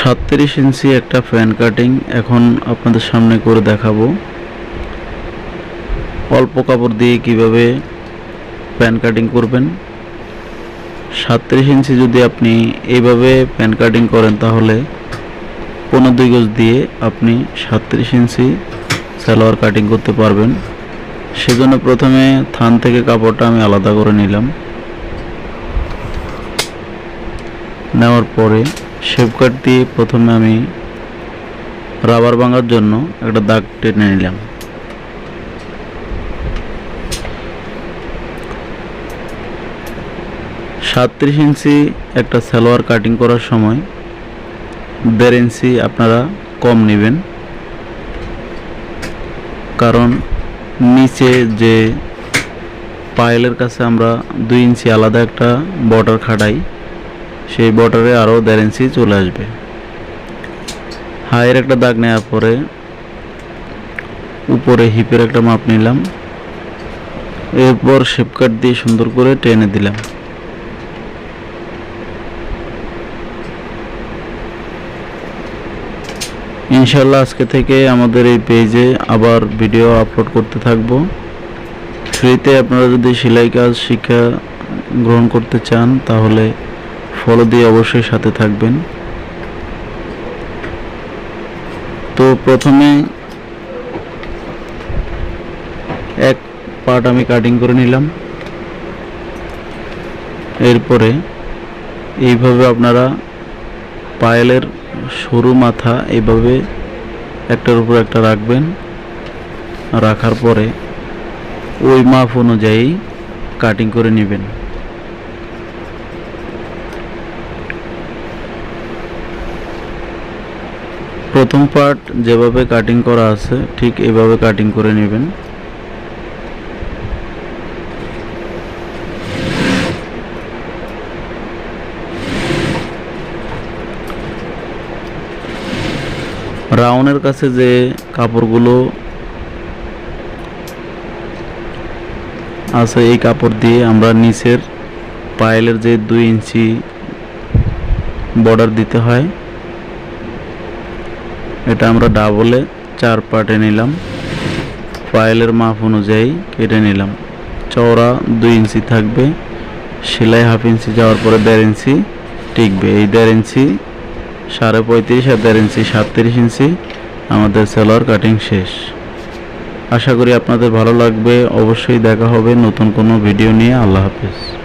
সাতত্রিশ ইঞ্চি একটা fan cutting এখন আপনাদের সামনে করে দেখাবো। অল্প কাপড় দিয়ে কীভাবে প্যান কাটিং করবেন। সাতত্রিশ ইঞ্চি যদি আপনি এইভাবে প্যান কাটিং করেন তাহলে পনেরো দুই গজ দিয়ে আপনি সাতত্রিশ ইঞ্চি সালোয়ার কাটিং করতে পারবেন। সেজন্য প্রথমে থান থেকে কাপড়টা আমি আলাদা করে নিলাম। নেওয়ার পরে শেপ কাট দিয়ে প্রথমে আমি রাবার ভাঙার জন্য একটা দাগ টেনে নিলাম। সাতত্রিশ ইঞ্চি একটা সালোয়ার কাটিং করার সময় দেড় ইঞ্চি আপনারা কম নেবেন। কারণ নিচে যে পায়েলের কাছে আমরা দুই ইঞ্চি আলাদা একটা বর্ডার খাটাই সেই বর্ডারে আরও দেড় ইঞ্চি চলে আসবে। হায়ের একটা দাগ নেওয়ার পরে উপরে হিপের একটা মাপ নিলাম। এরপর শেপ কাট দিয়ে সুন্দর করে টেনে দিলাম। ইনশাল্লাহ আজকে থেকে আমাদের এই পেজে আবার ভিডিও আপলোড করতে থাকব। ফ্রিতে আপনারা যদি সেলাই কাজ, শিক্ষা গ্রহণ করতে চান, তাহলে ফলো দিয়ে অবশ্যই সাথে থাকবেন। তো প্রথমে এক পার্ট আমি কাটিং করে নিলাম। এরপরে এইভাবে আপনারা পায়েলের সরু মাথা এইভাবে একটার উপর একটা রাখবেন। রাখার পরে ওই মাপ অনুযায়ী কাটিং করে নেবেন। প্রথম পার্ট যেভাবে কাটিং করা আছে, ঠিক এভাবে কাটিং করে নেবেন। রাউনের কাছে যে কাপড়গুলো আছে, এই কাপড় দিয়ে আমরা নিচের পায়েলের যে দুই ইঞ্চি বর্ডার দিতে হয়। এটা আমরা ডাবলে চার পার্টে নিলাম। পায়েলের মাপ অনুযায়ী কেটে নিলাম। চওড়া দুই ইঞ্চি থাকবে, সেলাই হাফ ইঞ্চি যাওয়ার পরে দেড় ইঞ্চি টিকবে। এই দেড় ইঞ্চি সাড়ে পঁয়ত্রিশ আর দেড় ইঞ্চি সাতত্রিশ ইঞ্চি আমাদের সেলোয়ার কাটিং শেষ। আশা করি আপনাদের ভালো লাগবে। অবশ্যই দেখা হবে নতুন কোনো ভিডিও নিয়ে। আল্লাহ হাফিজ।